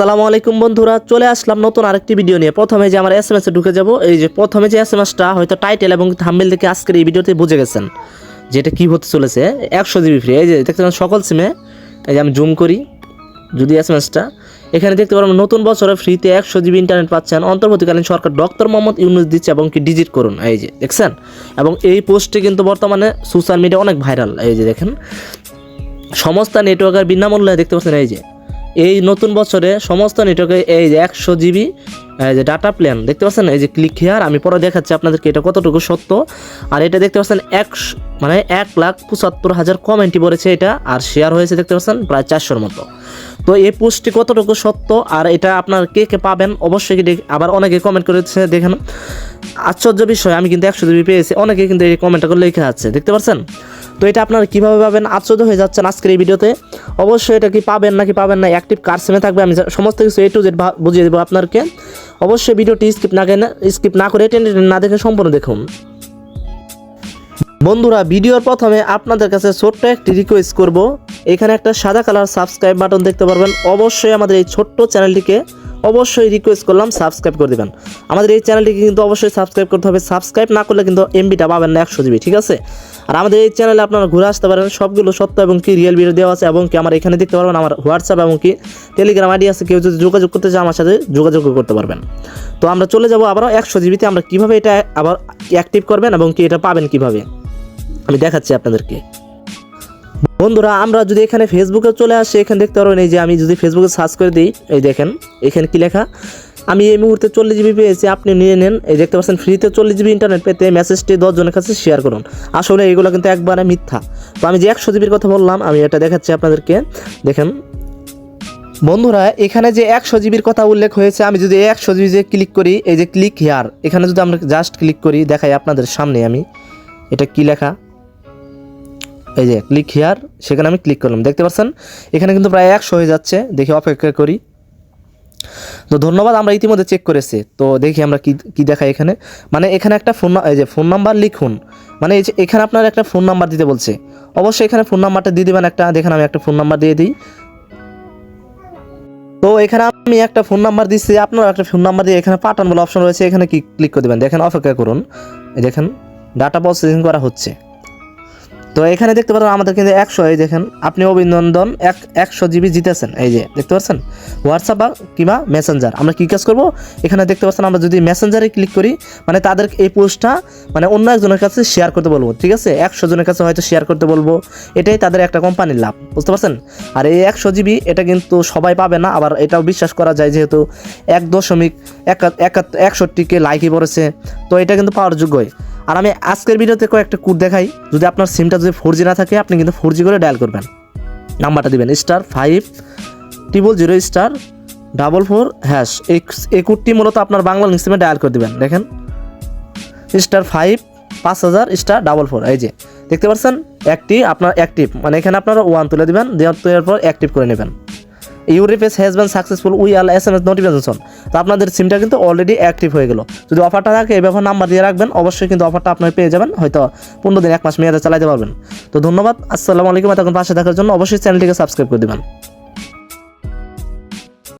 আসসালামু আলাইকুম বন্ধুরা, চলে আসলাম নতুন আরেকটি ভিডিও নিয়ে। প্রথমে যে আমার এস এম এসে ঢুকে যাব, এই যে প্রথমে যে এস এম এসটা হয়তো টাইটেল এবং থাম্বেল থেকে আজকের এই ভিডিওতে বুঝে গেছেন যেটা কি হতে চলেছে। একশো জিবি ফ্রি এই যে দেখতে সকল সিমে এই যে আমি জুম করি, যদি এস এম এসটা এখানে দেখতে পারবেন নতুন বছরে ফ্রিতে একশো জিবি ইন্টারনেট পাচ্ছেন, অন্তর্বর্তীকালীন সরকার ডক্টর মোহাম্মদ ইউনুস দিচ্ছে এবং কি ডিজিট করুন, এই যে দেখছেন? এবং এই পোস্টটি কিন্তু বর্তমানে সোশ্যাল মিডিয়া অনেক ভাইরাল এই যে দেখেন। সমস্ত নেটওয়ার্কের বিনামূল্যে দেখতে পাচ্ছেন, এই যে এই নতুন বছরে সমস্ত নেটওয়ার্কে এই যে একশো জিবি যে ডাটা প্ল্যান দেখতে পাচ্ছেন? এই যে ক্লিক হেয়ার আমি পরে দেখাচ্ছি আপনাদেরকে এটা কতটুকু সত্য। আর এটা দেখতে পাচ্ছেন এক মানে এক লাখ পঁচাত্তর হাজার কমেন্টই পড়েছে এটা, আর শেয়ার হয়েছে দেখতে পাচ্ছেন, প্রায় চারশোর মতো। তো এই পোস্টটি কতটুকু সত্য, আর এটা আপনার কে কে পাবেন, অবশ্যই কি আবার অনেকে কমেন্ট করেছে, দেখেন। আশ্চর্য বিষয়, আমি কিন্তু একশো জিবি পেয়েছি, অনেকে কিন্তু এই কমেন্টটা করে লেখা আছে, দেখতে পাচ্ছেন? তো এটা আপনারা কীভাবে পাবেন? আশ্চর্য হয়ে যাচ্ছেন আজকের এই ভিডিওতে। অবশ্যই এটা কি পাবেন নাকি পাবেন না অ্যাক্টিভ কার সিমে থাকবে। আমি সমস্ত কিছু এ টু জেড বুঝিয়ে দেবো আপনাকে অবশ্যই ভিডিওটি স্কিপ না স্কিপ না করে টেনে না দেখে সম্পূর্ণ দেখুন। বন্ধুরা, ভিডিওর প্রথমে আপনাদের কাছে ছোট্ট একটি রিকোয়েস্ট করব। এখানে একটা সাদা কালার সাবস্ক্রাইব বাটন দেখতে পারবেন। অবশ্যই আমাদের এই ছোট্ট চ্যানেলটিকে অবশ্যই রিকোয়েস্ট করলাম সাবস্ক্রাইব করে দেবেন। আমাদের এই চ্যানেলটিকে কিন্তু অবশ্যই সাবস্ক্রাইব করতে হবে। সাবস্ক্রাইব না করলে কিন্তু এমবিটা পাবেন না একশো জিবি ঠিক আছে? আর আমাদের এই চ্যানেলে আপনারা ঘুরে আসতে পারেন। সবগুলো সত্য এবং কি রিয়েল ভিডিও দেওয়া আছে এবং কি আমার এখানে দেখতে পারবেন, আমার হোয়াটসঅ্যাপ এবং কি টেলিগ্রাম আইডি আছে। কেউ যদি যোগাযোগ করতে চায় আমার সাথে যোগাযোগ করতে পারবেন। তো আমরা চলে যাব আবারও একশো জিবিতে আমরা কীভাবে এটা আবার অ্যাক্টিভ করবেন এবং কি এটা পাবেন কীভাবে? আমি দেখাচ্ছি আপনাদেরকে। বন্ধুরা, আমরা যদি এখানে ফেসবুকে চলে আসি, এখানে দেখতে পারবেন এই যে আমি যদি ফেসবুকে সার্চ করে দিই, এই দেখেন, এখানে কি লেখা? আমি এই মুহূর্তে চল্লিশ জিবি পেয়েছি, আপনি নিয়ে নেন। এই দেখতে পাচ্ছেন ফ্রিতে চল্লিশ জিবি ইন্টারনেট পেতে মেসেজটি দশজনের কাছে শেয়ার করুন। আসলে এগুলো কিন্তু একবারে মিথ্যা। তো আমি যে একশো জিবির কথা বললাম, আমি এটা দেখাচ্ছি আপনাদেরকে। দেখেন, বন্ধুরা, এখানে যে একশো জিবির কথা উল্লেখ হয়েছে, আমি যদি একশো জিবি যে ক্লিক করি, এই যে ক্লিক হেয়ার এখানে যদি আমরা জাস্ট ক্লিক করি, দেখাই আপনাদের সামনে আমি, এটা কি লেখা? এই যে ক্লিক হিয়ার সেখানে আমি ক্লিক করলাম। দেখতে পাচ্ছেন? এখানে কিন্তু প্রায় একশো হয়ে যাচ্ছে। দেখি অপেক্ষা করি। তো ধন্যবাদ, আমরা ইতিমধ্যে চেক করেছি। তো দেখি আমরা কি কি দেখাই এখানে। মানে এখানে একটা ফোন এই যে ফোন নাম্বার লিখুন। মানে এই যে এখানে আপনার একটা ফোন নাম্বার দিতে বলছে। অবশ্যই এখানে ফোন নাম্বারটা দিয়ে দেবেন একটা। দেখেন আমি একটা ফোন নাম্বার দিয়ে দিই। তো এখানে আমি একটা ফোন নাম্বার দিচ্ছি আপনার একটা ফোন নাম্বার দিয়ে এখানে পাঠান বলে অপশন রয়েছে। এখানে কি ক্লিক করে দেবেন? দেখেন, অপেক্ষা করুন। দেখেন ডাটা প্রসেসিং করা হচ্ছে। তো এখানে দেখতে পারেন আমাদের কিন্তু একশো, এই দেখেন, আপনি অভিনন্দন এক, একশো জিবি জিতেছেন, এই যে, দেখতে পাচ্ছেন? হোয়াটসঅ্যাপ বা কিংবা মেসেঞ্জার। আমরা কী কাজ করব? এখানে দেখতে পাচ্ছেন, আমরা যদি মেসেঞ্জারে ক্লিক করি মানে তাদের এই পোস্টটা মানে অন্য একজনের কাছে শেয়ার করতে বলব, ঠিক আছে? একশো জনের কাছে হয়তো শেয়ার করতে বলব, এটাই তাদের একটা কোম্পানির লাভ, বুঝতে পারছেন? আর এই একশো জিবি, এটা কিন্তু সবাই পাবে না, আবার এটাও বিশ্বাস করা যায় যেহেতু এক দশমিক একষট্টিকে লাইকই পড়েছে, তো এটা কিন্তু পাওয়ার যোগ্যই। আর আমি আজকের ভিডিওতে কয়েকটা কোড দেখাই। যদি আপনার সিমটা যদি ফোর না থাকে, আপনি কিন্তু ফোর করে ডায়াল করবেন। নাম্বারটা দিবেন star five triple zero star double four hash এই কোডটি মূলত আপনার বাংলা সিমে ডায়াল করে দিবেন, দেখেন। স্টার ফাইভ পাঁচ হাজার স্টার ডাবল ফোর এই যে। দেখতে পাচ্ছেন? একটি আপনার অ্যাক্টিভ মানে এখানে আপনারা ওয়ান তুলে দিবেন, দেওয়ার পর অ্যাক্টিভ করে নেবেন। ইউরিপেস has been successful we all S M S notification তো আপনাদের সিমটা কিন্তু অলরেডি অ্যাক্টিভ হয়ে গেল। যদি অফারটা থাকে, এই ব্যাপার নাম্বার দিয়ে রাখবেন। অবশ্যই কিন্তু অফারটা আপনার পেয়ে যাবেন। হয়তো পনেরো দিন, এক মাস মেয়াদে চালাতে পারবেন। তো ধন্যবাদ। আসসালামু আলাইকুম। এতক্ষণ পাশে থাকার জন্য অবশ্যই চ্যানেলটিকে সাবস্ক্রাইব করে দেবেন।